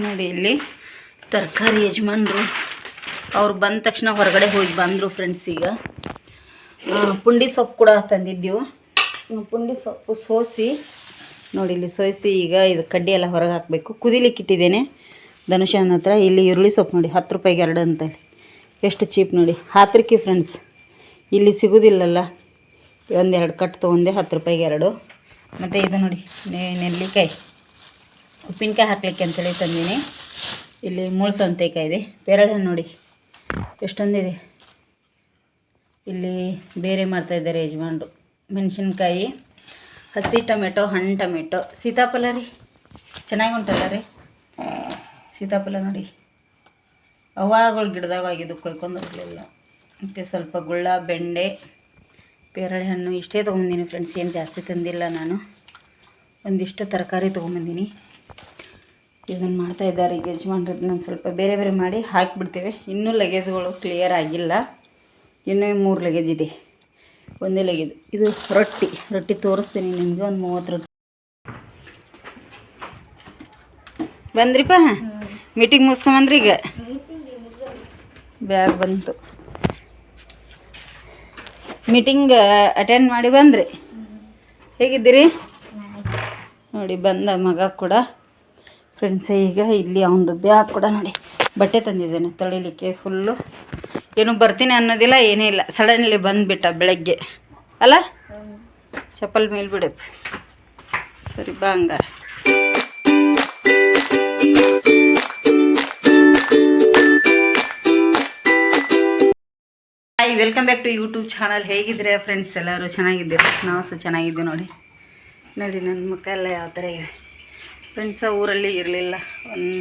ನೋಡಿ ಇಲ್ಲಿ ತರಕಾರಿ ಯಜಮಾನ್ರು. ಅವ್ರು ಬಂದ ತಕ್ಷಣ ಹೊರಗಡೆ ಹೋಗಿ ಬಂದರು ಫ್ರೆಂಡ್ಸ್ ಈಗ. ಪುಂಡಿ ಸೊಪ್ಪು ಕೂಡ ತಂದಿದ್ದೆವು. ಪುಂಡಿ ಸೊಪ್ಪು ಸೋಸಿ, ನೋಡಿ ಇಲ್ಲಿ ಸೋಸಿ ಈಗ ಇದು ಕಡ್ಡಿ ಎಲ್ಲ ಹೊರಗೆ ಹಾಕಬೇಕು. ಕುದಿಲಿಕ್ಕೆ ಇಟ್ಟಿದ್ದೇನೆ ಧನುಷನ ಹತ್ರ. ಇಲ್ಲಿ ಈರುಳ್ಳಿ ಸೊಪ್ಪು ನೋಡಿ, ಹತ್ತು ರೂಪಾಯಿಗೆ ಎರಡು ಅಂತ ಎಷ್ಟು ಚೀಪ್ ನೋಡಿ. ಹಾತ್ರಕ್ಕೆ ಫ್ರೆಂಡ್ಸ್ ಇಲ್ಲಿ ಸಿಗೋದಿಲ್ಲಲ್ಲ. ಒಂದೆರಡು ಕಟ್ ತೊಗೊಂಡೆ, ಹತ್ತು ರೂಪಾಯಿಗೆ ಎರಡು. ಮತ್ತು ಇದು ನೋಡಿ ನೆಲ್ಲಿಕಾಯಿ. ಉಪ್ಪಿನಕಾಯಿ ಹಾಕ್ಲಿಕ್ಕೆ ಅಂತೇಳಿ ತಂದೀನಿ. ಇಲ್ಲಿ ಮುಳ್ಳು ಸೌಂತೆಕಾಯಿ ಇದೆ. ಪೇರಳೆ ಹಣ್ಣು ನೋಡಿ. ಎಷ್ಟೊಂದಿದೆ. ಇಲ್ಲಿ ಬೇರೆ ಮಾಡ್ತಾಯಿದ್ದಾರೆ ಯಜಮಾನ್ರು. ಮೆಣಸಿನ್ಕಾಯಿ, ಹಸಿ ಟೊಮೆಟೊ, ಹಣ್ಣು ಟೊಮೆಟೊ. ಸೀತಾಫಲ ರೀ. ಚೆನ್ನಾಗಿ ಉಂಟಲ್ಲ ರೀ? ಸೀತಾಫಲ ನೋಡಿ. ಅವಾಗಳು ಗಿಡದಾಗ ಆಗಿದ್ದು ಕೊಯ್ಕೊಂಡು ಹೋಗಲಿಲ್ಲ. ಮತ್ತು ಸ್ವಲ್ಪ ಗುಳ್ಳ, ಬೆಂಡೆ ಪೇರಳೆ ಹಣ್ಣು ಇಷ್ಟೇ ತೊಗೊಂಬಂದಿನಿ ಫ್ರೆಂಡ್ಸ್ ಏನು ಜಾಸ್ತಿ ತಂದಿಲ್ಲ ನಾನು. ಒಂದಿಷ್ಟು ತರಕಾರಿ ತೊಗೊಂಬಂದೀನಿ. ಇದನ್ನು ಮಾಡ್ತಾ ಇದ್ದಾರೆ ಈಗ ಯಜಮಾನ್ರದ್ದು ನಾನು ಸ್ವಲ್ಪ ಬೇರೆ ಬೇರೆ ಮಾಡಿ ಹಾಕಿಬಿಡ್ತೇವೆ. ಇನ್ನೂ ಲಗೇಜ್ಗಳು ಕ್ಲಿಯರ್ ಆಗಿಲ್ಲ. ಇನ್ನೂ ಮೂರು ಲಗೇಜ್ ಇದೆ. ಒಂದೇ ಲಗೇಜ್ ಇದು ರೊಟ್ಟಿ. ರೊಟ್ಟಿ ತೋರಿಸ್ತೀನಿ ನಿಮಗೆ. ಒಂದು ಮೂವತ್ತು ರೊಟ್ಟಿ. ಬಂದ್ರಿಪ್ಪ? ಮೀಟಿಂಗ್ ಮುಗಿಸ್ಕೊಂಬಂದ್ರಿ ಈಗ? ಬ್ಯಾಗ್ ಬಂತು. ಮೀಟಿಂಗ್ ಅಟೆಂಡ್ ಮಾಡಿ ಬಂದ್ರಿ? ಹೇಗಿದ್ದೀರಿ? ನೋಡಿ ಬಂದ ಮಗ ಕೂಡ. ಫ್ರೆಂಡ್ಸ್ ಈಗ ಇಲ್ಲಿ ಅವನದು ಬ್ಯಾಗ್ ಕೂಡ ನೋಡಿ. ಬಟ್ಟೆ ತಂದಿದ್ದೇನೆ ತೊಳಿಲಿಕ್ಕೆ ಫುಲ್ಲು ಏನು ಬರ್ತೀನಿ ಅನ್ನೋದಿಲ್ಲ, ಏನೂ ಇಲ್ಲ. ಸಡನ್ಲಿ ಬಂದುಬಿಟ್ಟ ಬೆಳಗ್ಗೆ. ಅಲ್ಲ? ಚಪ್ಪಲ್ ಮೇಲೆ ಬಿಡು ಸರಿ, ಬಾ hi welcome back to YouTube channel ಹೇಗಿದ್ರೆ friends ಎಲ್ಲರೂ ಚೆನ್ನಾಗಿದ್ದೀರಾ? ನಾವು ಸಹ ಚೆನ್ನಾಗಿದ್ದೀವಿ ನೋಡಿ. ನೋಡಿ, ನನ್ನ ಮುಖ ಎಲ್ಲ ಯಾವ ಥರ ಇದೆ ಫ್ರೆಂಡ್ಸ ಊರಲ್ಲಿ ಇರಲಿಲ್ಲ. ಒಂದು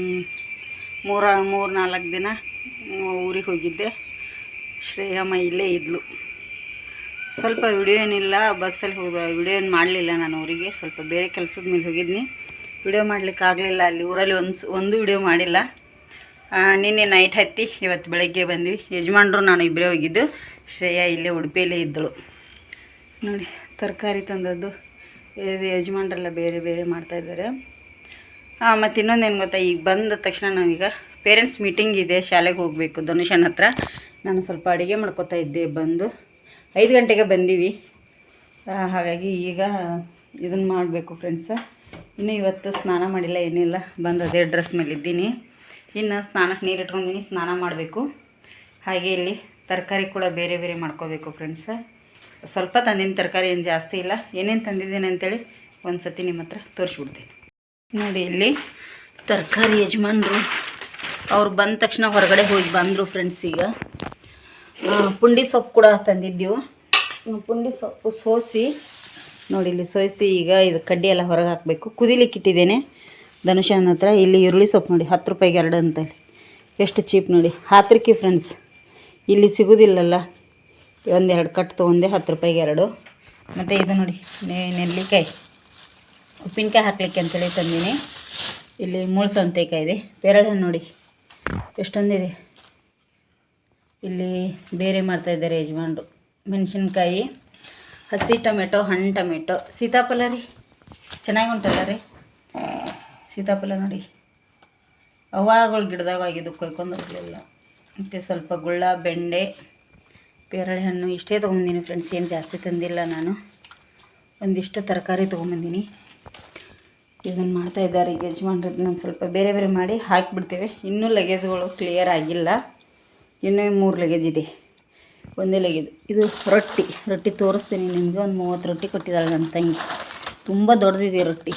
ಮೂರ ಮೂರು ನಾಲ್ಕು ದಿನ ಊರಿಗೆ ಹೋಗಿದ್ದೆ. ಶ್ರೇಯಮ್ಮ ಇಲ್ಲೇ ಇದ್ಲು. ಸ್ವಲ್ಪ ವಿಡಿಯೋ ಏನಿಲ್ಲ ಬಸ್ಸಲ್ಲಿ ಹೋಗ ವಿಡಿಯೋ ಏನು ಮಾಡಲಿಲ್ಲ ನಾನು ಊರಿಗೆ. ಸ್ವಲ್ಪ ಬೇರೆ ಕೆಲಸದ ಮೇಲೆ ಹೋಗಿದ್ನಿ. ವಿಡಿಯೋ ಮಾಡ್ಲಿಕ್ಕೆ ಆಗಲಿಲ್ಲ. ಅಲ್ಲಿ ಊರಲ್ಲಿ ಒಂದು ಒಂದು ವಿಡಿಯೋ ಮಾಡಿಲ್ಲ. ನಿನ್ನೆ ನೈಟ್ ಹತ್ತಿ, ಇವತ್ತು ಬೆಳಗ್ಗೆ ಬಂದ್ವಿ. ಯಜಮಾನ್ರು ನಾನು ಇಬ್ಬರೇ ಹೋಗಿದ್ದು. ಶ್ರೇಯಾ ಇಲ್ಲೇ ಉಡುಪಿಯಲ್ಲೇ ಇದ್ದಳು. ನೋಡಿ, ತರಕಾರಿ ತಂದದ್ದು. ಯಜಮಾನ್ರೆಲ್ಲ ಬೇರೆ ಬೇರೆ ಮಾಡ್ತಾಯಿದ್ದಾರೆ ಮತ್ತು ಇನ್ನೊಂದೇನು ಗೊತ್ತಾ? ಈಗ ಬಂದ ತಕ್ಷಣ ನಾವೀಗ ಪೇರೆಂಟ್ಸ್ ಮೀಟಿಂಗ್ ಇದೆ, ಶಾಲೆಗೆ ಹೋಗಬೇಕು. ಧನುಷನ್ ಹತ್ರ ನಾನು ಸ್ವಲ್ಪ ಅಡುಗೆ ಮಾಡ್ಕೋತಾ ಇದ್ದೆ, ಬಂದು ಐದು ಗಂಟೆಗೆ ಬಂದೀವಿ. ಹಾಗಾಗಿ ಈಗ ಇದನ್ನು ಮಾಡಬೇಕು ಫ್ರೆಂಡ್ಸ್ ಇನ್ನು ಇವತ್ತು ಸ್ನಾನ ಮಾಡಿಲ್ಲ, ಏನಿಲ್ಲ. ಬಂದು ಅದೇ ಡ್ರೆಸ್ ಮೇಲೆ ಇದ್ದೀನಿ ಇನ್ನು ಸ್ನಾನಕ್ಕೆ ನೀರು ಇಟ್ಕೊಂಡಿನಿ, ಸ್ನಾನ ಮಾಡಬೇಕು. ಹಾಗೆ ಇಲ್ಲಿ ತರಕಾರಿ ಕೂಡ ಬೇರೆ ಬೇರೆ ಮಾಡ್ಕೋಬೇಕು ಫ್ರೆಂಡ್ಸ್ ಸ್ವಲ್ಪ ತಂದಿನ ತರಕಾರಿ, ಏನು ಜಾಸ್ತಿ ಇಲ್ಲ. ಏನೇನು ತಂದಿದ್ದೇನೆ ಅಂತೇಳಿ ಒಂದು ಸತಿ ನಿಮ್ಮ ಹತ್ರ ತೋರಿಸ್ಬಿಡ್ತೀನಿ. ನೋಡಿ ಇಲ್ಲಿ ತರಕಾರಿ ಯಜಮಾನ್ರು. ಅವ್ರು ಬಂದ ತಕ್ಷಣ ಹೊರಗಡೆ ಹೋಗಿ ಬಂದರು ಫ್ರೆಂಡ್ಸ್ ಈಗ. ಪುಂಡಿ ಸೊಪ್ಪು ಕೂಡ ತಂದಿದ್ದೆವು. ಪುಂಡಿ ಸೊಪ್ಪು ಸೋಸಿ, ನೋಡಿ ಇಲ್ಲಿ ಸೋಸಿ ಈಗ ಇದು ಕಡ್ಡಿ ಎಲ್ಲ ಹೊರಗೆ ಹಾಕಬೇಕು. ಕುದಿಲಿಕ್ಕೆ ಇಟ್ಟಿದ್ದೇನೆ. ಧನುಷನ ಹತ್ರ ಇಲ್ಲಿ ಈರುಳ್ಳಿ ಸೊಪ್ಪು ನೋಡಿ, ಹತ್ತು ರೂಪಾಯಿಗೆ ಎರಡು ಅಂತಲ್ಲಿ ಎಷ್ಟು ಚೀಪ್ ನೋಡಿ. ಹಾತ್ರಕ್ಕೆ ಫ್ರೆಂಡ್ಸ್ ಇಲ್ಲಿ ಸಿಗೋದಿಲ್ಲಲ್ಲ. ಒಂದೆರಡು ಕಟ್ ತೊಗೊಂಡೆ, ಹತ್ತು ರೂಪಾಯಿಗೆ ಎರಡು. ಮತ್ತು ಇದು ನೋಡಿ ನೆಲ್ಲಿಕಾಯಿ. ಉಪ್ಪಿನಕಾಯಿ ಹಾಕ್ಲಿಕ್ಕೆ ಅಂತೇಳಿ ತಂದೀನಿ. ಇಲ್ಲಿ ಮೂಳು ಸೌಂತೆಕಾಯಿ ಇದೆ. ಪೇರಳೆ ಹಣ್ಣು ನೋಡಿ. ಎಷ್ಟೊಂದಿದೆ. ಇಲ್ಲಿ ಬೇರೆ ಮಾಡ್ತಾ ಇದ್ದಾರೆ ಯಜಮಾನ್ರು. ಮೆಣಸಿನ್ಕಾಯಿ, ಹಸಿ ಟೊಮೆಟೊ, ಹಣ್ಣು ಟೊಮೆಟೊ. ಸೀತಾಫಲ ರೀ. ಚೆನ್ನಾಗಿ ಉಂಟಲ್ಲ ರೀ? ಸೀತಾಫಲ ನೋಡಿ. ಅವಾಗಳು ಗಿಡದಾಗ ಆಗಿದ್ದು ಕೊಯ್ಕೊಂಡು ಹೋಗಲಿಲ್ಲ. ಮತ್ತು ಸ್ವಲ್ಪ ಗುಳ್ಳ, ಬೆಂಡೆ ಪೇರಳೆ ಹಣ್ಣು ಇಷ್ಟೇ ತೊಗೊಂಬಂದಿನಿ ಫ್ರೆಂಡ್ಸ್ ಏನು ಜಾಸ್ತಿ ತಂದಿಲ್ಲ ನಾನು. ಒಂದಿಷ್ಟು ತರಕಾರಿ ತೊಗೊಂಬಂದೀನಿ. ಇದನ್ನು ಮಾಡ್ತಾ ಇದ್ದಾರೆ. ಈಗ ಯಜಮಾನ್ರಿಗೆ ನಾನು ಸ್ವಲ್ಪ ಬೇರೆ ಬೇರೆ ಮಾಡಿ ಹಾಕಿಬಿಡ್ತೇವೆ. ಇನ್ನೂ ಲಗೇಜ್ಗಳು ಕ್ಲಿಯರ್ ಆಗಿಲ್ಲ. ಇನ್ನೂ ಮೂರು ಲಗೇಜ್ ಇದೆ. ಒಂದೇ ಲಗೇಜ್ ಇದು ರೊಟ್ಟಿ. ರೊಟ್ಟಿ ತೋರಿಸ್ತೀನಿ ನಿಮಗೆ. ಒಂದು ಮೂವತ್ತು ರೊಟ್ಟಿ ಕೊಟ್ಟಿದ್ದಾಳೆ ನನ್ನ ತಂಗಿ. ತುಂಬ ದೊಡ್ಡದಿದೆ ರೊಟ್ಟಿ.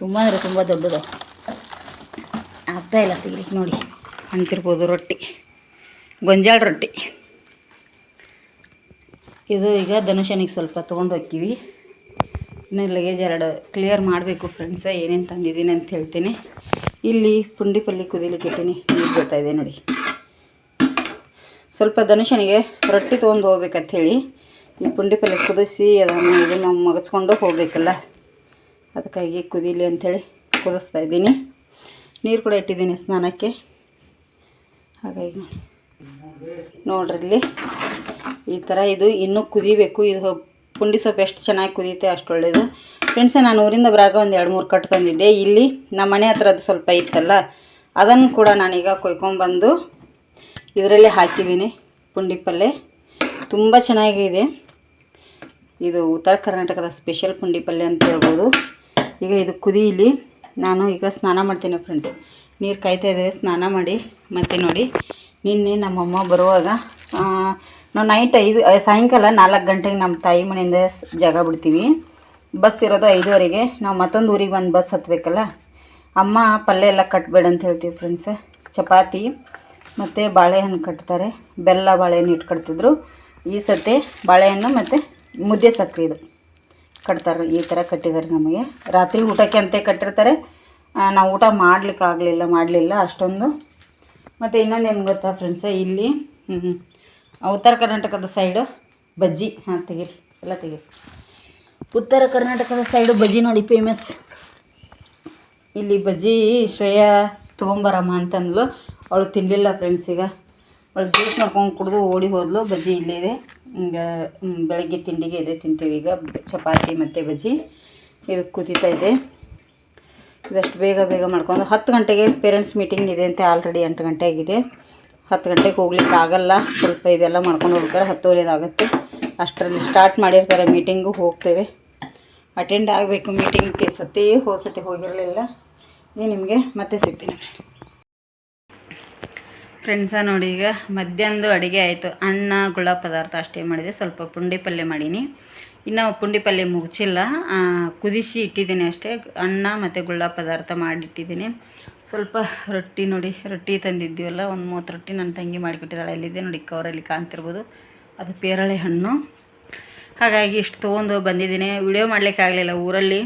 ತುಂಬ ಅಂದರೆ ತುಂಬ ದೊಡ್ಡದು. ಆಗ್ತಾ ಇಲ್ಲ ತೆಗಿಲಿಕ್ಕೆ ನೋಡಿ. ಅಂತಿರ್ಬೋದು ರೊಟ್ಟಿ. ಗೊಂಜಾಳ ರೊಟ್ಟಿ. ಇದು ಈಗ ಧನುಷನಿಗೆ ಸ್ವಲ್ಪ ತೊಗೊಂಡು ಹೋಗ್ತೀವಿ. ಇನ್ನು ಲಗೇಜ್ ಎರಡು ಕ್ಲಿಯರ್ ಮಾಡಬೇಕು ಫ್ರೆಂಡ್ಸ ಏನೇನು ತಂದಿದ್ದೀನಿ ಅಂತ ಹೇಳ್ತೀನಿ. ಇಲ್ಲಿ ಪುಂಡಿ ಪಲ್ಯ ಕುದಿಲಿಕ್ಕೆ ಇಟ್ಟೀನಿ ನೀರು ಬರ್ತಾ ಇದೆ ನೋಡಿ. ಸ್ವಲ್ಪ ಧನುಷನಿಗೆ ರೊಟ್ಟಿ ತೊಗೊಂಡು ಹೋಗ್ಬೇಕಂತ ಹೇಳಿ. ಈ ಪುಂಡಿ ಪಲ್ಯ ಕುದಿಸಿ ಅದನ್ನು ಇದನ್ನು ಮಗಚ್ಕೊಂಡು ಹೋಗಬೇಕಲ್ಲ. ಅದಕ್ಕಾಗಿ ಕುದೀಲಿ ಅಂಥೇಳಿ ಕುದಿಸ್ತಾ ಇದ್ದೀನಿ. ನೀರು ಕೂಡ ಇಟ್ಟಿದ್ದೀನಿ ಸ್ನಾನಕ್ಕೆ. ಹಾಗಾಗಿ ನೋಡ್ರಿ ಇಲ್ಲಿ ಈ ಥರ ಇದು ಇನ್ನೂ ಕುದಿಬೇಕು. ಇದು ಪುಂಡಿ ಸೊಪ್ಪು ಎಷ್ಟು ಚೆನ್ನಾಗಿ ಕುದಿಯುತ್ತೆ ಅಷ್ಟು ಒಳ್ಳೆಯದು ಫ್ರೆಂಡ್ಸೆ ನಾನು ಊರಿಂದ ಬರಾಗ ಒಂದು ಎರಡು ಮೂರು ಕಟ್ ತಂದಿದ್ದೆ ಇಲ್ಲಿ ನಮ್ಮ ಮನೆ ಹತ್ರ ಅದು ಸ್ವಲ್ಪ ಇತ್ತಲ್ಲ, ಅದನ್ನು ಕೂಡ ನಾನೀಗ ಕೊಯ್ಕೊಂಬಂದು ಇದರಲ್ಲಿ ಹಾಕಿದ್ದೀನಿ ಪುಂಡಿ ಪಲ್ಯ ತುಂಬ ಚೆನ್ನಾಗಿದೆ. ಇದು ಉತ್ತರ ಕರ್ನಾಟಕದ ಸ್ಪೆಷಲ್ ಪುಂಡಿ ಪಲ್ಯ ಅಂತ ಹೇಳ್ಬೋದು. ಈಗ ಇದು ಕುದೀಲಿ ನಾನು ಈಗ ಸ್ನಾನ ಮಾಡ್ತೀನಿ ಫ್ರೆಂಡ್ಸ್ ನೀರು ಕಾಯ್ತಾ ಇದ್ದೇವೆ, ಸ್ನಾನ ಮಾಡಿ. ಮತ್ತೆ ನೋಡಿ, ನಿನ್ನೆ ನಮ್ಮಮ್ಮ ಬರುವಾಗ ನಾವು ನೈಟ್ ಐದು ಸಾಯಂಕಾಲ ನಾಲ್ಕು ಗಂಟೆಗೆ ನಮ್ಮ ತಾಯಿ ಮನೆಯಿಂದ ಜಾಗ ಬಿಡ್ತೀವಿ. ಬಸ್ ಇರೋದು ಐದುವರೆಗೆ. ನಾವು ಮತ್ತೊಂದು ಊರಿಗೆ ಬಂದು ಬಸ್ ಹತ್ತಬೇಕಲ್ಲ ಅಮ್ಮ ಪಲ್ಯ ಎಲ್ಲ ಕಟ್ಟಬೇಡ ಅಂತ ಹೇಳ್ತೀವಿ ಫ್ರೆಂಡ್ಸ್ ಚಪಾತಿ ಮತ್ತು ಬಾಳೆಹಣ್ಣು ಕಟ್ತಾರೆ. ಬೆಲ್ಲ ಬಾಳೆಹಣ್ಣು ಇಟ್ಟು ಕಟ್ತಿದ್ರು. ಈ ಸತಿ ಬಾಳೆಹಣ್ಣು ಮತ್ತು ಮುದ್ದೆ ಸಕ್ಕರೆ ಇದು ಕಟ್ತಾರೆ ಈ ಥರ ಕಟ್ಟಿದ್ದಾರೆ ನಮಗೆ. ರಾತ್ರಿ ಊಟಕ್ಕೆ ಅಂತೆ ಕಟ್ಟಿರ್ತಾರೆ. ನಾವು ಊಟ ಮಾಡ್ಲಿಕ್ಕೆ ಆಗಲಿಲ್ಲ ಮಾಡಲಿಲ್ಲ ಅಷ್ಟೊಂದು. ಮತ್ತು ಇನ್ನೊಂದು ಏನು ಗೊತ್ತಾ ಫ್ರೆಂಡ್ಸ ಇಲ್ಲಿ ಹ್ಮ್, ಉತ್ತರ ಕರ್ನಾಟಕದ ಸೈಡು ಬಜ್ಜಿ. ಹಾಂ, ತೆಗೀರಿ. ಎಲ್ಲ ತೆಗೀರಿ. ಉತ್ತರ ಕರ್ನಾಟಕದ ಸೈಡು ಬಜ್ಜಿ ನೋಡಿ ಫೇಮಸ್ ಇಲ್ಲಿ ಬಜ್ಜಿ ಶ್ರೇಯಾ ತೊಗೊಂಬರಮ್ಮ ಅಂತಂದ್ಲು. ಅವಳು ತಿನ್ನಲಿಲ್ಲ ಫ್ರೆಂಡ್ಸ್ ಈಗ. ಅವಳು ಜ್ಯೂಸ್ ಮಾಡ್ಕೊಂಡು ಕುಡಿದು ಓಡಿ ಹೋದ್ಲು. ಬಜ್ಜಿ ಇಲ್ಲೇ ಇದೆ. ಹಿಂಗೆ ಬೆಳಗ್ಗೆ ತಿಂಡಿಗೆ ಇದೆ, ತಿಂತೀವಿ ಈಗ. ಚಪಾತಿ ಮತ್ತು ಬಜ್ಜಿ. ಇದು ಕುದೀತಾ ಇದೆ. ಇದಷ್ಟು ಬೇಗ ಬೇಗ ಮಾಡ್ಕೊಂಡು ಹತ್ತು ಗಂಟೆಗೆ ಪೇರೆಂಟ್ಸ್ ಮೀಟಿಂಗ್ ಇದೆ ಅಂತ ಆಲ್ರೆಡಿ ಎಂಟು ಗಂಟೆ ಆಗಿದೆ. ಹತ್ತು ಗಂಟೆಗೆ ಹೋಗ್ಲಿಕ್ಕೆ ಆಗಲ್ಲ. ಸ್ವಲ್ಪ ಇದೆಲ್ಲ ಮಾಡ್ಕೊಂಡು ಹೋಗ್ತಾರೆ ಹತ್ತುವರೆದಾಗುತ್ತೆ ಅಷ್ಟರಲ್ಲಿ ಸ್ಟಾರ್ಟ್ ಮಾಡಿರ್ತಾರೆ ಮೀಟಿಂಗು ಹೋಗ್ತೇವೆ. ಅಟೆಂಡ್ ಆಗಬೇಕು ಮೀಟಿಂಗ್ಗೆ ಸತಿ ಹೋದ ಸತಿ ಹೋಗಿರಲಿಲ್ಲ. ಈ ನಿಮಗೆ ಮತ್ತೆ ಸಿಗ್ತೀನಿ. ಫ್ರೆಂಡ್ಸ ನೋಡಿ ಈಗ ಮಧ್ಯಾಹ್ನದ ಅಡುಗೆ ಆಯಿತು. ಅನ್ನ, ಗುಳ್ಳ ಪದಾರ್ಥ ಅಷ್ಟೇ ಮಾಡಿದೆ. ಸ್ವಲ್ಪ ಪುಂಡಿ ಪಲ್ಯ ಮಾಡೀನಿ. ಇನ್ನು ಪುಂಡಿ ಪಲ್ಯ ಮುಗಿಸಿಲ್ಲ. ಕುದಿಸಿ ಇಟ್ಟಿದ್ದೀನಿ ಅಷ್ಟೇ. ಅನ್ನ ಮತ್ತು ಗುಳ್ಳ ಪದಾರ್ಥ ಮಾಡಿಟ್ಟಿದ್ದೀನಿ. ಸ್ವಲ್ಪ ರೊಟ್ಟಿ ನೋಡಿ, ರೊಟ್ಟಿ ತಂದಿದ್ದೀವಲ್ಲ, ಒಂದು ಮೂವತ್ತು ರೊಟ್ಟಿ ನನ್ನ ತಂಗಿ ಮಾಡಿಕೊಟ್ಟಿದ್ದಾಳೆ. ಅಲ್ಲಿದೆ ನೋಡಿ, ಕವರಲ್ಲಿ ಕಾಣ್ತಿರ್ಬೋದು. ಅದು ಪೇರಳೆ ಹಣ್ಣು. ಹಾಗಾಗಿ ಇಷ್ಟು ತೊಗೊಂಡು ಬಂದಿದ್ದೀನಿ. ವಿಡಿಯೋ ಮಾಡಲಿಕ್ಕಾಗಲಿಲ್ಲ ಊರಲ್ಲಿ.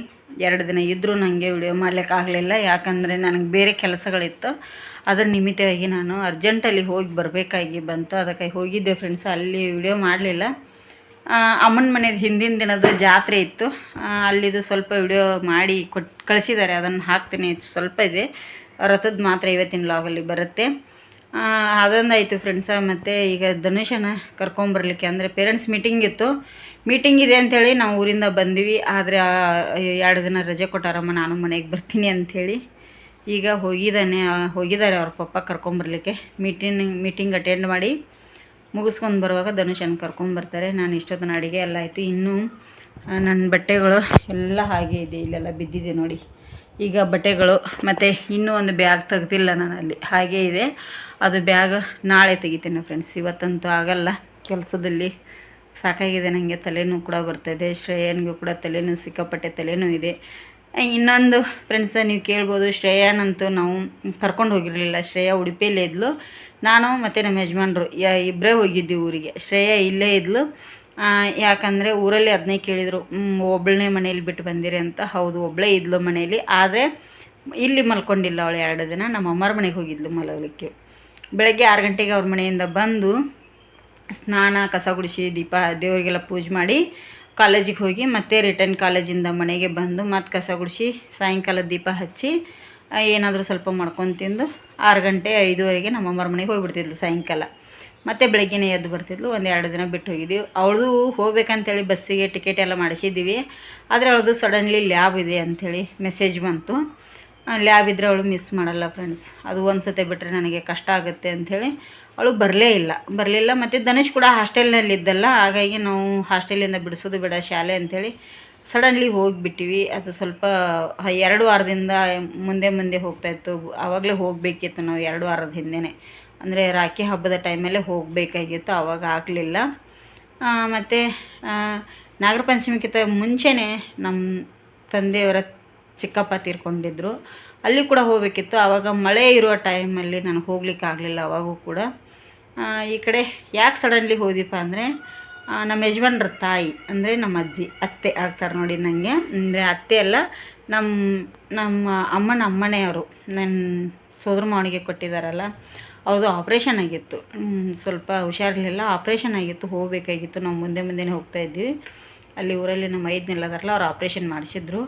ಎರಡು ದಿನ ಇದ್ದರೂ ನನಗೆ ವಿಡಿಯೋ ಮಾಡಲಿಕ್ಕಾಗಲಿಲ್ಲ ಯಾಕಂದರೆ ನನಗೆ ಬೇರೆ ಕೆಲಸಗಳಿತ್ತು. ಅದರ ನಿಮಿತ್ತವಾಗಿ ನಾನು ಅರ್ಜೆಂಟಲ್ಲಿ ಹೋಗಿ ಬರಬೇಕಾಗಿ ಬಂತು. ಅದಕ್ಕೆ ಹೋಗಿದ್ದೆ ಫ್ರೆಂಡ್ಸ್ ಅಲ್ಲಿ ವಿಡಿಯೋ ಮಾಡಲಿಲ್ಲ. ಅಮ್ಮನ ಮನೆ ಹಿಂದಿನ ದಿನದ ಜಾತ್ರೆ ಇತ್ತು. ಅಲ್ಲಿದು ಸ್ವಲ್ಪ ವಿಡಿಯೋ ಮಾಡಿ ಕೊಟ್ ಕಳಿಸಿದ್ದಾರೆ ಅದನ್ನು ಹಾಕ್ತೀನಿ. ಸ್ವಲ್ಪ ಇದೆ. ರಥದ ಮಾತ್ರ ಇವತ್ತಿನ ಲಾಗಲ್ಲಿ ಬರುತ್ತೆ. ಅದೊಂದಾಯಿತು ಫ್ರೆಂಡ್ಸ ಮತ್ತು ಈಗ ಧನುಷನ ಕರ್ಕೊಂಬರ್ಲಿಕ್ಕೆ ಅಂದರೆ ಪೇರೆಂಟ್ಸ್ ಮೀಟಿಂಗ್ ಇತ್ತು. ಮೀಟಿಂಗ್ ಇದೆ ಅಂಥೇಳಿ ನಾವು ಊರಿಂದ ಬಂದ್ವಿ. ಆದರೆ ಎರಡು ದಿನ ರಜೆ ಕೊಟ್ಟಾರಮ್ಮ, ನಾನು ಮನೆಗೆ ಬರ್ತೀನಿ ಅಂಥೇಳಿ ಈಗ ಹೋಗಿದ್ದಾನೆ ಹೋಗಿದ್ದಾರೆ ಅವ್ರ ಪಪ್ಪ ಕರ್ಕೊಂಬರ್ಲಿಕ್ಕೆ ಮೀಟಿಂಗ್ ಮೀಟಿಂಗ್ ಅಟೆಂಡ್ ಮಾಡಿ. ಮುಗಿಸ್ಕೊಂಡು ಬರುವಾಗ ಧನುಷನ್ ಕರ್ಕೊಂಬರ್ತಾರೆ ನಾನು ಇಷ್ಟೊತ್ತನ ಅಡುಗೆ ಎಲ್ಲ ಆಯಿತು. ಇನ್ನೂ ನನ್ನ ಬಟ್ಟೆಗಳು ಎಲ್ಲ ಹಾಗೆ ಇದೆ, ಇಲ್ಲೆಲ್ಲ ಬಿದ್ದಿದೆ ನೋಡಿ. ಈಗ ಬಟ್ಟೆಗಳು ಮತ್ತು ಇನ್ನೂ ಒಂದು ಬ್ಯಾಗ್ ತೆಗ್ದಿಲ್ಲ ನಾನು ಅಲ್ಲಿ. ಹಾಗೇ ಇದೆ. ಅದು ಬ್ಯಾಗ್ ನಾಳೆ ತೆಗಿತೇನೆ ಫ್ರೆಂಡ್ಸ್ ಇವತ್ತಂತೂ ಆಗಲ್ಲ. ಕೆಲಸದಲ್ಲಿ ಸಾಕಾಗಿದೆ. ನನಗೆ ತಲೆನೂ ಕೂಡ ಬರ್ತಾಯಿದೆ ಶ್ರೇಯನ್ಗೂ ಕೂಡ ತಲೆನೂ ಸಿಕ್ಕಾಪಟ್ಟೆ ತಲೆನೂ ಇದೆ. ಇನ್ನೊಂದು ಫ್ರೆಂಡ್ಸ ನೀವು ಕೇಳ್ಬೋದು ಶ್ರೇಯಾನಂತೂ ನಾವು ಕರ್ಕೊಂಡು ಹೋಗಿರಲಿಲ್ಲ. ಶ್ರೇಯಾ ಉಡುಪಿಯಲ್ಲೇ ಇದ್ಲು. ನಾನು ಮತ್ತು ನಮ್ಮ ಯಜಮಾನ್ರು ಇಬ್ಬರೇ ಹೋಗಿದ್ವಿ ಊರಿಗೆ. ಶ್ರೇಯ ಇಲ್ಲೇ ಇದ್ಲು. ಯಾಕಂದರೆ ಊರಲ್ಲಿ ಅದನ್ನೇ ಕೇಳಿದರು ಒಬ್ಬಳನ್ನೇ ಮನೇಲಿ ಬಿಟ್ಟು ಬಂದಿರಿ ಅಂತ. ಹೌದು ಒಬ್ಬಳೇ ಇದ್ಲು ಮನೆಯಲ್ಲಿ. ಆದರೆ ಇಲ್ಲಿ ಮಲ್ಕೊಂಡಿಲ್ಲ ಅವಳು ಎರಡು ದಿನ. ನಮ್ಮ ಅಮ್ಮರ ಮನೆಗೆ ಹೋಗಿದ್ಲು ಮಲಗಲಿಕ್ಕೆ. ಬೆಳಗ್ಗೆ ಆರು ಗಂಟೆಗೆ ಅವ್ರ ಮನೆಯಿಂದ ಬಂದು ಸ್ನಾನ, ಕಸ ಗುಡಿಸಿ, ದೀಪ, ದೇವರಿಗೆಲ್ಲ ಪೂಜೆ ಮಾಡಿ ಕಾಲೇಜಿಗೆ ಹೋಗಿ ಮತ್ತೆ ರಿಟರ್ನ್ ಕಾಲೇಜಿಂದ ಮನೆಗೆ ಬಂದು ಮತ್ತೆ ಕಸ ಗುಡಿಸಿ, ಸಾಯಂಕಾಲ ದೀಪ ಹಚ್ಚಿ, ಏನಾದರೂ ಸ್ವಲ್ಪ ಮಾಡ್ಕೊಂಡು ತಿಂದು ಆರು ಗಂಟೆ ಐದುವರೆಗೆ ನಮ್ಮ ಅಮ್ಮರ ಮನೆಗೆ ಹೋಗಿಬಿಡ್ತಿದ್ಲು ಸಾಯಂಕಾಲ. ಮತ್ತು ಬೆಳಗ್ಗೆನೇ ಎದ್ದು ಬರ್ತಿದ್ಲು. ಒಂದು ಎರಡು ದಿನ ಬಿಟ್ಟು ಹೋಗಿದ್ದೀವಿ ಅವಳದು ಹೋಗ್ಬೇಕಂತೇಳಿ ಬಸ್ಸಿಗೆ ಟಿಕೆಟ್ ಎಲ್ಲ ಮಾಡಿಸಿದ್ದೀವಿ. ಆದರೆ ಅವಳದು ಸಡನ್ಲಿ ಲ್ಯಾಬ್ ಇದೆ ಅಂಥೇಳಿ ಮೆಸೇಜ್ ಬಂತು. ಲ್ಯಾಬ್ ಇದ್ದರೆ ಅವಳು ಮಿಸ್ ಮಾಡಲ್ಲ ಫ್ರೆಂಡ್ಸ್. ಅದು ಒಂದು ಸತಿ ಬಿಟ್ಟರೆ ನನಗೆ ಕಷ್ಟ ಆಗುತ್ತೆ ಅಂಥೇಳಿ ಅವಳು ಬರಲೇ ಇಲ್ಲ. ಬರಲಿಲ್ಲ. ಮತ್ತು ಧನುಷ್ ಕೂಡ ಹಾಸ್ಟೆಲ್ನಲ್ಲಿ ಇದ್ದಲ್ಲ ಹಾಗಾಗಿ ನಾವು ಹಾಸ್ಟೆಲಿಂದ ಬಿಡಿಸೋದು ಬೇಡ ಶಾಲೆ ಅಂಥೇಳಿ ಸಡನ್ಲಿ ಹೋಗಿಬಿಟ್ಟಿವಿ. ಅದು ಸ್ವಲ್ಪ ಎರಡು ವಾರದಿಂದ ಮುಂದೆ ಮುಂದೆ ಹೋಗ್ತಾಯಿತ್ತು ಆವಾಗಲೇ ಹೋಗಬೇಕಿತ್ತು ನಾವು ಎರಡು ವಾರದ ಹಿಂದೆನೇ. ಅಂದರೆ ರಾಖಿ ಹಬ್ಬದ ಟೈಮಲ್ಲೇ ಹೋಗಬೇಕಾಗಿತ್ತು, ಆವಾಗ ಆಗಲಿಲ್ಲ. ಮತ್ತು ನಾಗರ ಪಂಚಮಿಗಿಂತ ಮುಂಚೆನೇ ನಮ್ಮ ತಂದೆಯವರ ಚಿಕ್ಕಪ್ಪ ತೀರ್ಕೊಂಡಿದ್ರು. ಅಲ್ಲಿ ಕೂಡ ಹೋಗಬೇಕಿತ್ತು. ಆವಾಗ ಮಳೆ ಇರುವ ಟೈಮಲ್ಲಿ ನಾನು ಹೋಗ್ಲಿಕ್ಕೆ ಆಗಲಿಲ್ಲ ಅವಾಗೂ ಕೂಡ ಈ ಕಡೆ ಯಾಕೆ ಸಡನ್ಲಿ ಹೋದಿಪ್ಪ ಅಂದರೆ ನಮ್ಮ ಯಜಮಾನ್ರ ತಾಯಿ, ಅಂದರೆ ನಮ್ಮ ಅಜ್ಜಿ, ಅತ್ತೆ ಆಗ್ತಾರೆ ನೋಡಿ ನನಗೆ ಅಂದರೆ ಅತ್ತೆ ಅಲ್ಲ ನಮ್ಮ ನಮ್ಮ ಅಮ್ಮನ ಅಮ್ಮನೆಯವರು ನನ್ನ ಸೋದರ ಮಾವನಿಗೆ ಕೊಟ್ಟಿದ್ದಾರಲ್ಲ ಅವ್ರದ್ದು ಆಪ್ರೇಷನ್ ಆಗಿತ್ತು. ಸ್ವಲ್ಪ ಹುಷಾರಿರಲಿಲ್ಲ ಆಪ್ರೇಷನ್ ಆಗಿತ್ತು, ಹೋಗಬೇಕಾಗಿತ್ತು. ನಾವು ಮುಂದೆ ಮುಂದೆನೇ ಹೋಗ್ತಾ ಇದ್ವಿ. ಅಲ್ಲಿ ಊರಲ್ಲಿ ನಮ್ಮ ಐದನೆಲ್ಲದಾರಲ್ಲ ಅವ್ರು ಆಪ್ರೇಷನ್ ಮಾಡಿಸಿದ್ರು.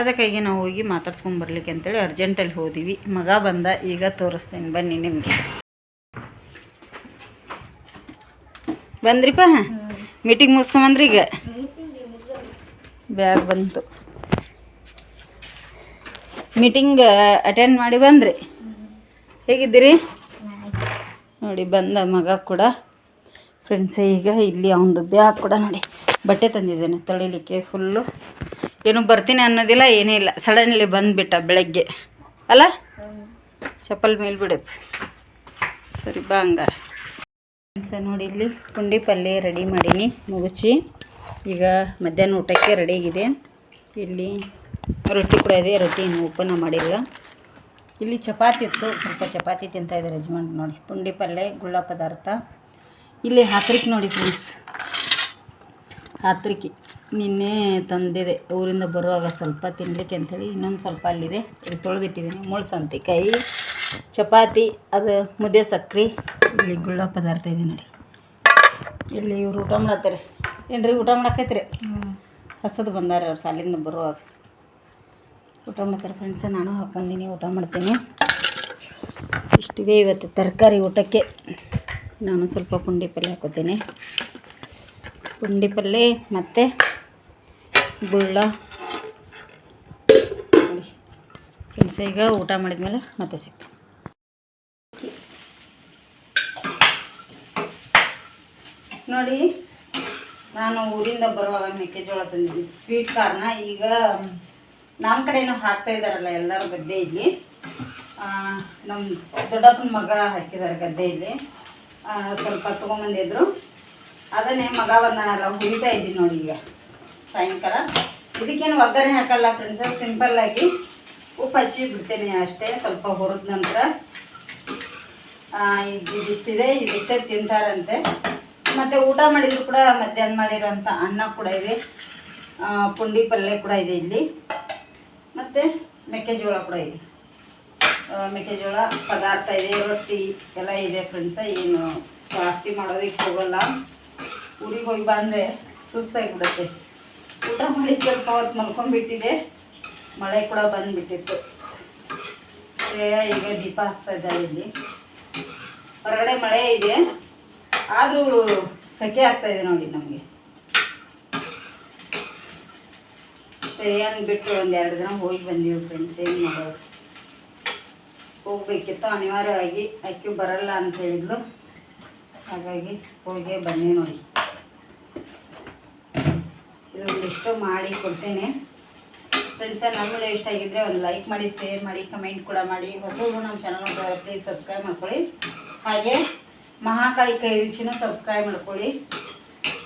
ಅದಕ್ಕಾಗಿ ನಾವು ಹೋಗಿ ಮಾತಾಡ್ಸ್ಕೊಂಡು ಬರ್ಲಿಕ್ಕೆ ಅಂತೇಳಿ ಅರ್ಜೆಂಟಲ್ಲಿ ಹೋದಿವಿ. ಮಗ ಬಂದ, ಈಗ ತೋರಿಸ್ತೇನೆ, ಬನ್ನಿ ನಿಮಗೆ. ಬಂದ್ರಿಪ್ಪ? ಮೀಟಿಂಗ್ ಮುಗಿಸ್ಕೊಂಬಂದ್ರಿ ಈಗ? ಬ್ಯಾಗ್ ಬಂತು. ಮೀಟಿಂಗ್ ಅಟೆಂಡ್ ಮಾಡಿ ಬಂದ್ರಿ? ಹೇಗಿದ್ದೀರಿ? ನೋಡಿ, ಬಂದ ಮಗ ಕೂಡ. ಫ್ರೆಂಡ್ಸ್ ಈಗ ಇಲ್ಲಿ ಅವನದು ಬ್ಯಾಗ್ ಕೂಡ ನೋಡಿ, ಬಟ್ಟೆ ತಂದಿದ್ದೇನೆ ತೊಳಿಲಿಕ್ಕೆ ಫುಲ್ಲು ಏನು ಬರ್ತೀನಿ ಅನ್ನೋದಿಲ್ಲ, ಏನೂ ಇಲ್ಲ. ಸಡನ್ಲಿ ಬಂದುಬಿಟ್ಟ ಬೆಳಗ್ಗೆ. ಅಲ್ಲ? ಚಪ್ಪಲ್ ಮೇಲ್ಬಿಡಪ್ಪ ಬಿಡು ಸರಿ, ಬಾ ಹಂಗಾರೆ. ಫ್ರೆಂಡ್ಸ ನೋಡಿ ಇಲ್ಲಿ ಪುಂಡಿ ಪಲ್ಯ ರೆಡಿ ಮಾಡೀನಿ ಮುಗಿಸಿ ಈಗ ಮಧ್ಯಾಹ್ನ ಊಟಕ್ಕೆ ರೆಡಿ ಆಗಿದೆ. ಇಲ್ಲಿ ರೊಟ್ಟಿ ಕೂಡ ಇದೆ, ರೊಟ್ಟಿ ಇನ್ನೂ ಓಪನ್ ಮಾಡಿಲ್ಲ. ಇಲ್ಲಿ ಚಪಾತಿ ಇತ್ತು, ಸ್ವಲ್ಪ ಚಪಾತಿ ತಿಂತಾ ಇದ್ದಾರೆ ಯಜಮಾನ್. ನೋಡಿ, ಪುಂಡಿ ಪಲ್ಯ ಗುಳ್ಳ ಪದಾರ್ಥ. ಇಲ್ಲಿ ಹಾತ್ರಿಕ್ ನೋಡಿ ಫ್ರೆಂಡ್ಸ್ ಹಾತ್ರಿಕಿ ನಿನ್ನೆ ತಂದಿದೆ, ಊರಿಂದ ಬರುವಾಗ ಸ್ವಲ್ಪ ತಿನ್ನಲಿಕ್ಕೆ ಅಂಥೇಳಿ ಇನ್ನೊಂದು ಸ್ವಲ್ಪ ಅಲ್ಲಿದೆ. ತೊಳೆದಿಟ್ಟಿದ್ದೀನಿ, ಮುಳ್ಳು ಸೌಂತಿಕಾಯಿ. ಚಪಾತಿ, ಅದು ಮುದ್ದೆ, ಸಕ್ರೆ. ಇಲ್ಲಿ ಗುಳ್ಳ ಪದಾರ್ಥ ಇದೆ ನೋಡಿ. ಇಲ್ಲಿ ಇವ್ರು ಊಟ ಮಾಡತ್ತಾರೆ. ಏನು ರೀ ಊಟ ಮಾಡಕ್ಕೈತ್ರಿ ಹಸದು ಬಂದಾರೆ ಅವ್ರು ಸಾಲಿಂದ ಬರುವಾಗ. ಊಟ ಮಾಡ್ತಾರೆ ಫ್ರೆಂಡ್ಸ ನಾನು ಹಾಕ್ಕೊಂಡೀನಿ ಊಟ ಮಾಡ್ತೀನಿ. ಇಷ್ಟಿದೆ ಇವತ್ತು ತರಕಾರಿ ಊಟಕ್ಕೆ. ನಾನು ಸ್ವಲ್ಪ ಪುಂಡಿ ಪಲ್ಯ ಹಾಕೋತೀನಿ. ಪುಂಡಿ ಪಲ್ಯ ಮತ್ತು ಗುಳ್ಳ. ಫ್ರೆಂಡ್ಸ್ ಈಗ ಊಟ ಮಾಡಿದ್ಮೇಲೆ ಮತ್ತೆ ಸಿಗ್ತೀನಿ. ನೋಡಿ, ನಾನು ಊರಿಂದ ಬರುವಾಗ ಮೆಕ್ಕೆಜೋಳ ತಂದಿದ್ದೆ ಸ್ವೀಟ್ ಕಾರ್ನ ಈಗ ನಮ್ಮ ಕಡೆನೂ ಹಾಕ್ತಾ ಇದ್ದಾರಲ್ಲ ಎಲ್ಲರೂ ಗದ್ದೆ ಇಲ್ಲಿ ನಮ್ಮ ದೊಡ್ಡಪ್ಪನ ಮಗ ಹಾಕಿದ್ದಾರೆ ಗದ್ದೆಯಲ್ಲಿ. ಸ್ವಲ್ಪ ತೊಗೊಂಬಂದಿದ್ರು. ಅದನ್ನೇ ಮಗ ಬಂದಾನಲ್ಲ, ಹುರಿತಾ ಇದ್ದೀನಿ ನೋಡಿ ಈಗ, ಸಾಯಂಕಾಲ. ಇದಕ್ಕೇನು ಒಗ್ಗರಣೆ ಹಾಕಲ್ಲ ಫ್ರೆಂಡ್ಸ್ ಸಿಂಪಲ್ಲಾಗಿ ಉಪ್ಪು ಹಚ್ಚಿ ಬಿಡ್ತೇನೆ ಅಷ್ಟೇ, ಸ್ವಲ್ಪ ಹುರಿದ ನಂತರ. ಇದಿಷ್ಟಿದೆ, ಇದಿಷ್ಟೇ ತಿಂತಾರಂತೆ. ಮತ್ತು ಊಟ ಮಾಡಿದ್ರು ಕೂಡ ಮಧ್ಯಾಹ್ನ ಮಾಡಿರೋಂಥ ಅನ್ನ ಕೂಡ ಇದೆ. ಪುಂಡಿ ಪಲ್ಯ ಕೂಡ ಇದೆ ಇಲ್ಲಿ. ಮತ್ತು ಮೆಕ್ಕೆಜೋಳ ಕೂಡ ಇದೆ. ಮೆಕ್ಕೆಜೋಳ ಪದಾರ್ಥ ಇದೆ, ರೊಟ್ಟಿ ಎಲ್ಲ ಇದೆ ಫ್ರೆಂಡ್ಸ ಏನು ಜಾಸ್ತಿ ಮಾಡೋದಕ್ಕೆ ಹೋಗಲ್ಲ. ಊರಿಗೆ ಹೋಗಿ ಬಂದರೆ ಸುಸ್ತಾಗಿಬಿಡುತ್ತೆ. ಊಟ ಮಾಡಿ ಸ್ವಲ್ಪ ಹೊತ್ತು ಮಲ್ಕೊಂಡ್ಬಿಟ್ಟಿದೆ. ಮಳೆ ಕೂಡ ಬಂದ್ಬಿಟ್ಟಿತ್ತು. ಈಗ ದೀಪ ಹಾಕ್ತಾ ಇದ್ದಾರೆ ಇಲ್ಲಿ. ಹೊರಗಡೆ ಮಳೆ ಇದೆ. ಆದರೂ ಸೆಕೆ ಆಗ್ತಾ ಇದೆ ನೋಡಿ ನಮಗೆ. ಸರಿಯಾಗಿ ಬಿಟ್ಟು ಒಂದು ಎರಡು ದಿನ ಹೋಗಿ ಬಂದೀವಿ ಫ್ರೆಂಡ್ಸ್ ಏನು ಮಾಡೋದು? ಹೋಗ್ಬೇಕಿತ್ತು, ಅನಿವಾರ್ಯವಾಗಿ ಅಕ್ಕಿ ಬರಲ್ಲ ಅಂತ ಹೇಳಿದ್ಲು. ಹಾಗಾಗಿ ಹೋಗಿ ಬನ್ನಿ ನೋಡಿ. ಇದೊಂದಿಷ್ಟು ಮಾಡಿ ಕೊಡ್ತೇನೆ. ಫ್ರೆಂಡ್ಸ ನಮ್ಮ ವಿಡಿಯೋ ಇಷ್ಟ ಆಗಿದ್ರೆ ಒಂದು ಲೈಕ್ ಮಾಡಿ ಶೇರ್ ಮಾಡಿ ಕಮೆಂಟ್ ಕೂಡ ಮಾಡಿ. ಹೊಸ ನಮ್ಮ ಚಾನಲ್ ಪ್ಲೀಸ್ ಸಬ್ಸ್ಕ್ರೈಬ್ ಮಾಡ್ಕೊಳ್ಳಿ. ಹಾಗೆ ಮಹಾಕಾಳಿ ಕೈ ರುಚಿನೂ ಸಬ್ಸ್ಕ್ರೈಬ್ ಮಾಡ್ಕೊಳ್ಳಿ.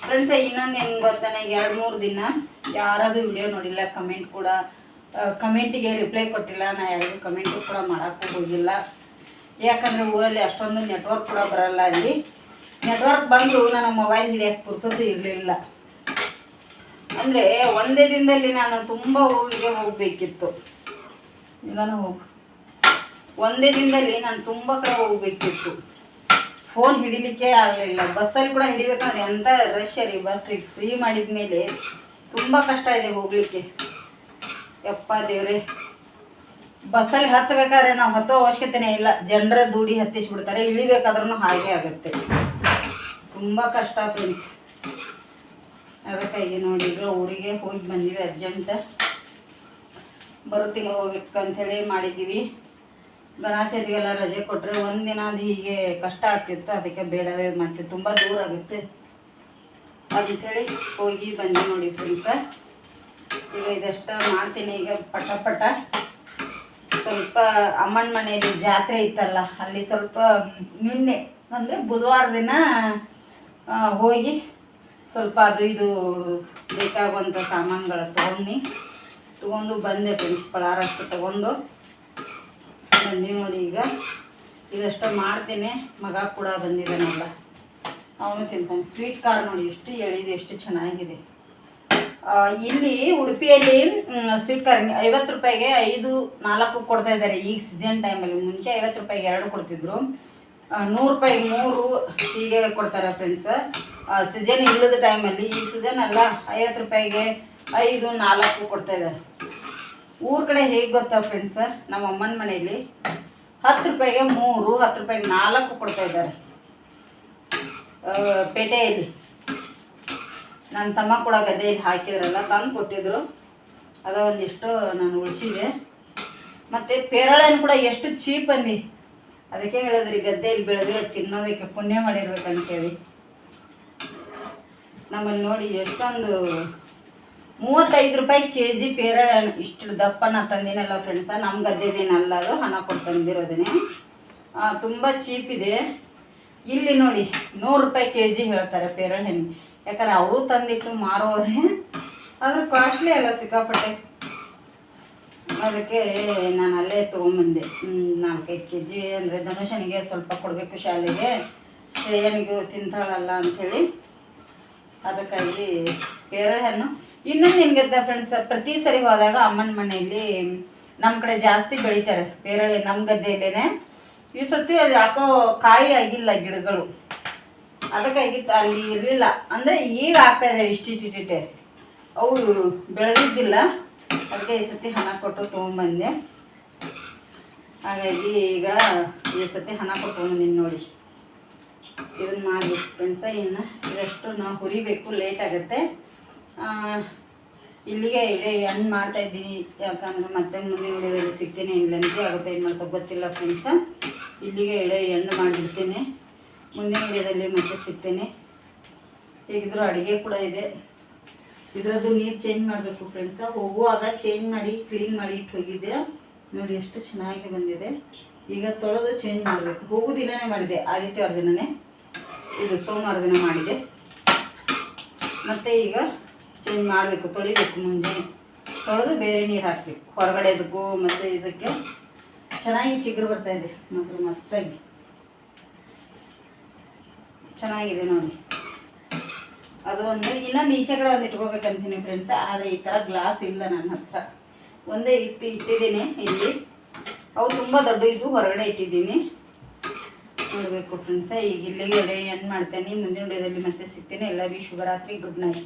ಫ್ರೆಂಡ್ಸ್ ಇನ್ನೊಂದು ಹೆಂಗೆ ಗೊತ್ತಾನೆ? ಎರಡು ಮೂರು ದಿನ ಯಾರಾದರೂ ವಿಡಿಯೋ ನೋಡಿಲ್ಲ ಕಮೆಂಟ್ ಕೂಡ ಕಮೆಂಟಿಗೆ ರಿಪ್ಲೈ ಕೊಟ್ಟಿಲ್ಲ. ನಾನು ಯಾರಿಗೂ ಕಮೆಂಟು ಕೂಡ ಮಾಡೋಕ್ಕೂ ಹೋಗಿಲ್ಲ. ಯಾಕಂದರೆ ಊರಲ್ಲಿ ಅಷ್ಟೊಂದು ನೆಟ್ವರ್ಕ್ ಕೂಡ ಬರಲ್ಲ ಅಲ್ಲಿ. ನೆಟ್ವರ್ಕ್ ಬಂದರೂ ನಾನು ಮೊಬೈಲ್ ಹಿಡಿಯೋಕ್ಕೆ ಪುರ್ಸೋದು ಇರಲಿಲ್ಲ. ಅಂದರೆ ಒಂದೇ ದಿನದಲ್ಲಿ ನಾನು ತುಂಬ ಊರಿಗೆ ಹೋಗಬೇಕಿತ್ತು. ನಾನು ಒಂದೇ ದಿನದಲ್ಲಿ ನಾನು ತುಂಬ ಕಡೆ ಹೋಗಬೇಕಿತ್ತು. ಫೋನ್ ಹಿಡಿಲಿಕ್ಕೆ ಆಗಲಿಲ್ಲ. ಬಸ್ಸಲ್ಲಿ ಕೂಡ ಹಿಡಿಬೇಕಂದ್ರೆ ಎಂಥ ರಶ್ ರೀ ಬಸ್ ಫ್ರೀ ಮಾಡಿದ ಮೇಲೆ ತುಂಬ ಕಷ್ಟ ಇದೆ ಹೋಗಲಿಕ್ಕೆ. ಯಪ್ಪ ದೇವ್ರೆ. ಬಸ್ಸಲ್ಲಿ ಹತ್ತಬೇಕಾದ್ರೆ ನಾವು ಹತ್ತೋ ಅವಶ್ಯಕತೆನೇ ಇಲ್ಲ. ಜನರ ದೂಡಿ ಹತ್ತಿಸ್ಬಿಡ್ತಾರೆ. ಇಳಿಬೇಕಾದ್ರೂ ಹಾಗೆ ಆಗುತ್ತೆ. ತುಂಬ ಕಷ್ಟ ಫ್ರೆಂಡ್ಸ್ ಅದಕ್ಕಾಗಿ ನೋಡಿ, ಈಗ ಊರಿಗೆ ಹೋಗಿ ಬಂದಿವಿ ಅರ್ಜೆಂಟ್ ಬರೋ ತಿಂಗಳು ಹೋಗ್ಬೇಕಂತ ಹೇಳಿ ಮಾಡಿದ್ದೀವಿ. ಗಣಾಚಾರಿಗೆಲ್ಲ ರಜೆ ಕೊಟ್ಟರೆ ಒಂದಿನ ಅದು ಹೀಗೆ ಕಷ್ಟ ಆಗ್ತಿತ್ತು, ಅದಕ್ಕೆ ಬೇಡವೇ ಮತ್ತೆ ತುಂಬ ದೂರ ಆಗುತ್ತೆ. ಅಂಥೇಳಿ ಹೋಗಿ ಬನ್ನಿ ನೋಡಿ ಸ್ವಲ್ಪ ಈಗ ಇದಷ್ಟ ಮಾಡ್ತೀನಿ, ಈಗ ಪಟ ಪಟ. ಸ್ವಲ್ಪ ಅಮ್ಮನ ಮನೆಯಲ್ಲಿ ಜಾತ್ರೆ ಇತ್ತಲ್ಲ, ಅಲ್ಲಿ ಸ್ವಲ್ಪ ನಿನ್ನೆ, ಅಂದರೆ ಬುಧವಾರ ದಿನ ಹೋಗಿ ಸ್ವಲ್ಪ ಅದು ಇದು ಬೇಕಾಗುವಂಥ ಸಾಮಾನುಗಳ ತೊಗೊಂಡು ತೊಗೊಂಡು ಬಂದೆ ಫ್ರೆಂಡ್ಸ್ ಪಳಾರಷ್ಟು ತೊಗೊಂಡು. ಬಂದಿ ನೋಡಿ ಈಗ. ಇದಷ್ಟು ಮಾಡ್ತೀನಿ. ಮಗ ಕೂಡ ಬಂದಿದ್ದಾನಲ್ಲ. ಅವನು ತಿಂತಾನೆ ಸ್ವೀಟ್ ಕಾರ್ ನೋಡಿ, ಎಷ್ಟು ಎಳಿದೆ ಎಷ್ಟು ಚೆನ್ನಾಗಿದೆ. ಇಲ್ಲಿ ಉಡುಪಿಯಲ್ಲಿ ಸ್ವೀಟ್ ಕಾರ್ ಐವತ್ತು ರೂಪಾಯಿಗೆ ಐದು, ನಾಲ್ಕು ಕೊಡ್ತಾ ಇದ್ದಾರೆ. ಈಗ ಸೀಸನ್ ಟೈಮಲ್ಲಿ ಮುಂಚೆ ಐವತ್ತು ರೂಪಾಯಿಗೆ ಎರಡು ಕೊಡ್ತಿದ್ರು. ನೂರು ರೂಪಾಯಿಗೆ ಮೂರು ಹೀಗೆ ಕೊಡ್ತಾರೆ ಫ್ರೆಂಡ್ಸ್ ಸೀಸನ್ ಇಲ್ಲದ ಟೈಮಲ್ಲಿ ಈ ಸೀಸನ್ ಅಲ್ಲ, ಐವತ್ತು ರೂಪಾಯಿಗೆ ಐದು, ನಾಲ್ಕು ಕೊಡ್ತಾ ಇದ್ದಾರೆ. ಊರ ಕಡೆ ಹೇಗೆ ಗೊತ್ತಾ ಫ್ರೆಂಡ್ಸ್ ನಮ್ಮ ಅಮ್ಮನ ಮನೆಯಲ್ಲಿ ಹತ್ತು ರೂಪಾಯಿಗೆ ಮೂರು, ಹತ್ತು ರೂಪಾಯಿಗೆ ನಾಲ್ಕು ಕೊಡ್ತಾ ಇದ್ದಾರೆ. ಪೇಟೆಯಲ್ಲಿ. ನನ್ನ ತಮ್ಮ ಕೂಡ ಗದ್ದೆಯಲ್ಲಿ ಹಾಕಿದ್ರಲ್ಲ, ತಂದು ಕೊಟ್ಟಿದ್ರು. ಅದ ಒಂದಿಷ್ಟು ನಾನು ಉಳಿಸಿದೆ. ಮತ್ತು ಪೇರಳೆನ ಕೂಡ ಎಷ್ಟು ಚೀಪ್ ಅಂದಿ ಅದಕ್ಕೆ ಹೇಳಿದ್ರಿ, ಗದ್ದೆಯಲ್ಲಿ ಬೆಳೆದ್ರೆ ತಿನ್ನೋದಕ್ಕೆ ಪುಣ್ಯ ಮಾಡಿರ್ಬೇಕಂತೇಳಿ. ನಮ್ಮಲ್ಲಿ ನೋಡಿ ಎಷ್ಟೊಂದು ಮೂವತ್ತೈದು ರೂಪಾಯಿ ಕೆ ಜಿ ಪೇರಳೆ ಹಣ್ಣು ಇಷ್ಟು ದಪ್ಪ ನಾ ತಂದಿನಲ್ಲ ಫ್ರೆಂಡ್ಸ ನಮ್ಮ ಗದ್ದೆದೇನಲ್ಲ ಅದು, ಹಣ ಕೊಟ್ಟು ತಂದಿರೋದೇನೆ. ತುಂಬ ಚೀಪ್ ಇದೆ. ಇಲ್ಲಿ ನೋಡಿ, ನೂರು ರೂಪಾಯಿ ಕೆ ಜಿ ಹೇಳ್ತಾರೆ ಪೇರಳೆ ಹಣ್ಣು ಯಾಕಂದ್ರೆ ಅವರು ತಂದಿಟ್ಟು ಮಾರೋರೆ. ಆದರೂ ಕಾಸ್ಟ್ಲಿ ಅಲ್ಲ ಸಿಕ್ಕಾಪಟ್ಟೆ. ಅದಕ್ಕೆ ನಾನು ಅಲ್ಲೇ ತೊಗೊಂಬಂದೆ. ನಾಲ್ಕೈದು ಕೆ ಜಿ ಅಂದರೆ ಧನುಷನಿಗೆ ಸ್ವಲ್ಪ ಕೊಡಬೇಕು ಶಾಲೆಗೆ. ಶ್ರೇಯನಿಗೂ ತಿಂತಾಳಲ್ಲ ಅಂಥೇಳಿ. ಅದಕ್ಕಾಗಿ ಪೇರಳೆ ಹಣ್ಣು ಇನ್ನೊಂದು ಹೆಂಗಿರ್ತಾರೆ ಫ್ರೆಂಡ್ಸ್ ಪ್ರತಿ ಸರಿ ಹೋದಾಗ ಅಮ್ಮನ ಮನೆಯಲ್ಲಿ ನಮ್ಮ ಕಡೆ ಜಾಸ್ತಿ ಬೆಳಿತಾರೆ ಪೇರಳೆ ನಮ್ಮ ಗದ್ದೆಯಲ್ಲೇನೆ. ಈ ಸತಿ ಅಲ್ಲಿ ಯಾಕೋ ಕಾಯಿ ಆಗಿಲ್ಲ ಗಿಡಗಳು. ಅದಕ್ಕಾಗಿ ಅಲ್ಲಿ ಇರಲಿಲ್ಲ. ಅಂದರೆ ಈಗ ಆಗ್ತಾ ಇದೆ ಇಷ್ಟಿಟ್ಟಿಟ್ಟೆ ಅವು ಬೆಳೆದಿದ್ದಿಲ್ಲ. ಅದಕ್ಕೆ ಈ ಸತಿ ಹಣ ಕೊಟ್ಟು ತೊಗೊಂಬಂದೆ ಹಾಗಾಗಿ ಈಗ ಈ ಸತಿ ಹಣ ಕೊಟ್ಟು ಬಂದಿನಿ ನೋಡಿ. ಇದನ್ನು ಮಾಡಬೇಕು ಫ್ರೆಂಡ್ಸ ಇನ್ನು ಇದಷ್ಟು ನಾವು ಹುರಿಬೇಕು ಲೇಟ್ ಆಗುತ್ತೆ. ಇಲ್ಲಿಗೆ ಇಡೀ ಹಣ್ ಮಾಡ್ತಾ ಇದ್ದೀನಿ. ಯಾಕಂದ್ರೆ ಮತ್ತೆ ಮುಂದಿನ ವಿಡಿಯೋದಲ್ಲಿ ಸಿಗ್ತೀನಿ. ಇಲ್ಲಂತೆ ಆಗುತ್ತೆ. ಏನು ಮಾಡ್ತಾ ಗೊತ್ತಿಲ್ಲ ಫ್ರೆಂಡ್ಸ ಇಲ್ಲಿಗೆ ಇಡೀ ಹಣ್ಣು ಮಾಡಿರ್ತೀನಿ ಮುಂದಿನ ವಿಡಿಯೋದಲ್ಲಿ ಮತ್ತೆ ಸಿಗ್ತೀನಿ. ಹೇಗಿದ್ರು ಅಡುಗೆ ಕೂಡ ಇದೆ. ಇದರದ್ದು ನೀರು ಚೇಂಜ್ ಮಾಡಬೇಕು ಫ್ರೆಂಡ್ಸ ಹೋಗುವಾಗ ಚೇಂಜ್ ಮಾಡಿ ಕ್ಲೀನ್ ಮಾಡಿ ಇಟ್ಟು ಹೋಗಿದ್ದೆ ನೋಡಿ ಎಷ್ಟು ಚೆನ್ನಾಗಿ ಬಂದಿದೆ. ಈಗ ತೊಳೆದು ಚೇಂಜ್ ಮಾಡಬೇಕು. ಹೋಗು ದಿನನೇ ಮಾಡಿದೆ. ಆದಿತ್ಯವಾರ ದಿನನೇ. ಇದು ಸೋಮವಾರ ದಿನ ಮಾಡಿದೆ. ಮತ್ತು ಈಗ ಚೇಂಜ್ ಮಾಡಬೇಕು, ತೊಳಿಬೇಕು ಮುಂದೆ ತೊಳೆದು ಬೇರೆ ನೀರು ಹಾಕಬೇಕು. ಹೊರಗಡೆದಕ್ಕೂ ಮತ್ತು ಇದಕ್ಕೆ ಚೆನ್ನಾಗಿ ಚಿಗುರು ಬರ್ತಾ ಇದೆ. ಮಾತ್ರ ಮಸ್ತಾಗಿ. ಚೆನ್ನಾಗಿದೆ ನೋಡಿ. ಅದು ಒಂದು ಈಚೆ ಕಡೆ ಒಂದು ಇಟ್ಕೋಬೇಕಂತೀನಿ ಫ್ರೆಂಡ್ಸ್ ಆದರೆ ಈ ಥರ ಗ್ಲಾಸ್ ಇಲ್ಲ ನನ್ನ ಹತ್ರ. ಒಂದೇ ಇಟ್ಟು ಇಟ್ಟಿದ್ದೀನಿ ಇಲ್ಲಿ. ಅವು ತುಂಬ ದೊಡ್ಡ ಇದು ಹೊರಗಡೆ ಇಟ್ಟಿದ್ದೀನಿ. ನೋಡಬೇಕು ಫ್ರೆಂಡ್ಸ ಈಗ ಇಲ್ಲಿಗೆ ಎಡೆ ಎಣ್ಣು ಮಾಡ್ತೇನೆ. ಮುಂದಿನ ವಿಡಿಯೋದಲ್ಲಿ ಮತ್ತೆ ಸಿಗ್ತೀನಿ. ಎಲ್ಲರಿಗೂ ಶುಭರಾತ್ರಿ. Good night